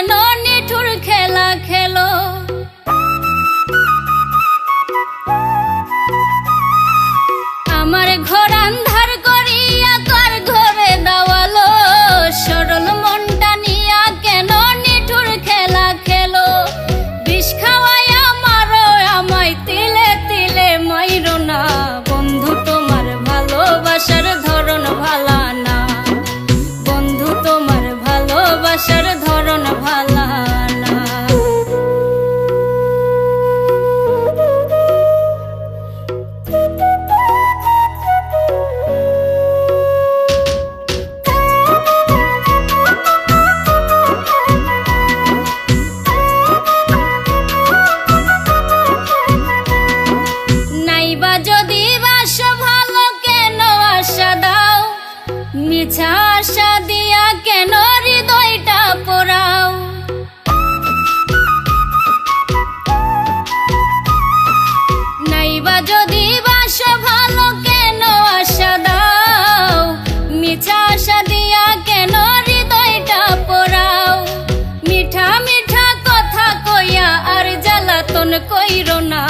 কেন ঘোরান মিছা আশা দিয়া কেন হৃদয়টা পোড়াও? নাইবা যদি বাস ভালো, কেন আশা দাও? মিছা আশা দিয়া কেন হৃদয়টা পোড়াও? মিঠা মিঠা কথা কইয়া আর জ্বালাতন কইর না।